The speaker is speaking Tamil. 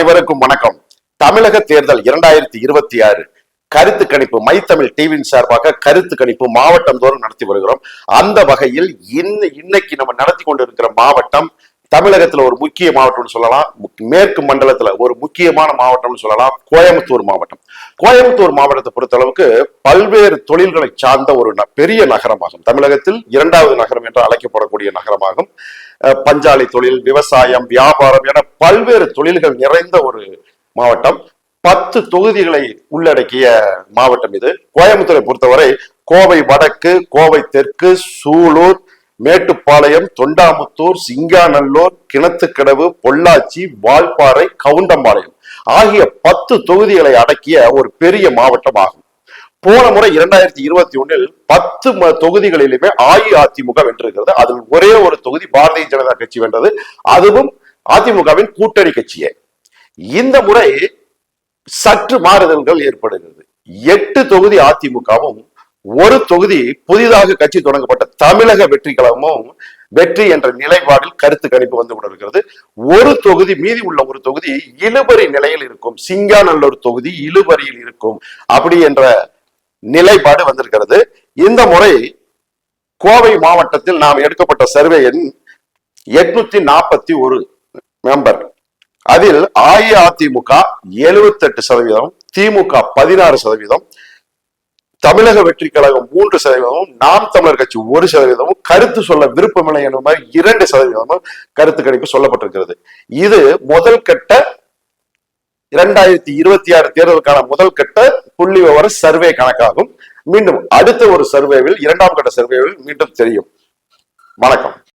அனைவருக்கும் வணக்கம். தமிழக தேர்தல் இரண்டாயிரத்தி இருபத்தி ஆறு கருத்து கணிப்பு மைத்தமிழ் டிவியின் சார்பாக கருத்து கணிப்பு மாவட்டம் தோறும் நடத்தி வருகிறோம். அந்த வகையில் இன்னும் இன்னைக்கு நம்ம நடத்தி கொண்டிருக்கிற மாவட்டம் தமிழகத்துல ஒரு முக்கிய மாவட்டம்னு சொல்லலாம். மேற்கு மண்டலத்துல ஒரு முக்கியமான மாவட்டம்னு சொல்லலாம். கோயம்புத்தூர் மாவட்டம். கோயம்புத்தூர் மாவட்டத்தை பொறுத்தளவுக்கு பல்வேறு தொழில்களை சார்ந்த ஒரு பெரிய நகரமாகும். தமிழகத்தில் இரண்டாவது நகரம் என்று அழைக்கப்படக்கூடிய நகரமாகும். அஹ், பஞ்சாலை தொழில் விவசாயம் வியாபாரம் என பல்வேறு தொழில்கள் நிறைந்த ஒரு மாவட்டம். பத்து தொகுதிகளை உள்ளடக்கிய மாவட்டம் இது. கோயம்புத்தூரை பொறுத்தவரை கோவை வடக்கு கோவை தெற்கு சூலூர் மேட்டுப்பாளையம் தொண்டாமுத்தூர் சிங்காநல்லூர் கிணத்துக்கடவு பொள்ளாச்சி வால்பாறை கவுண்டம்பாளையம் ஆகிய பத்து தொகுதிகளை அடக்கிய ஒரு பெரிய மாவட்டம் ஆகும் போன முறை இரண்டாயிரத்தி இருபத்தி ஒன்னில் பத்து ம- தொகுதிகளிலுமே அஇஅதிமுக வென்றிருக்கிறது. அதில் ஒரே ஒரு தொகுதி பாரதிய ஜனதா கட்சி வென்றது. அதுவும் அதிமுகவின் கூட்டணி கட்சியே. இந்த முறை சற்று மாறுதல்கள் ஏற்படுகிறது. எட்டு தொகுதி அதிமுகவும் ஒரு தொகுதி புதிதாக கட்சி தொடங்கப்பட்ட தமிழக வெற்றி கழகமும் வெற்றி என்ற நிலைப்பாடில் கருத்து கணிப்பு வந்து கொண்டிருக்கிறது. ஒரு தொகுதி மீதி உள்ள ஒரு தொகுதி இழுபறி நிலையில் இருக்கும். சிங்காநல்லூர் தொகுதி இழுபறியில் இருக்கும் அப்படி என்ற நிலைப்பாடு வந்திருக்கிறது. இந்த முறை கோவை மாவட்டத்தில் நாம் எடுக்கப்பட்ட சர்வே எண் எட்நூத்தி நாற்பத்தி ஒரு மெம்பர் அதில் அஇஅதிமுக 78% சதவீதம் திமுக பதினாறு சதவீதம் தமிழக வெற்றி கழகம் மூன்று சதவீதமும் நாம் தமிழர் கட்சி ஒரு சதவீதமும் கருத்து சொல்ல விருப்பமில்லை என்ற மாதிரி இரண்டு சதவீதமும் கருத்து கணிப்பு சொல்லப்பட்டிருக்கிறது. இது முதல் கட்ட இரண்டாயிரத்தி இருபத்தி ஆறு தேர்தலுக்கான முதல் கட்ட புள்ளி விவர சர்வே கணக்காகும். மீண்டும் அடுத்த ஒரு சர்வேவில் இரண்டாம் கட்ட சர்வேவில் மீண்டும் தெரியும். வணக்கம்.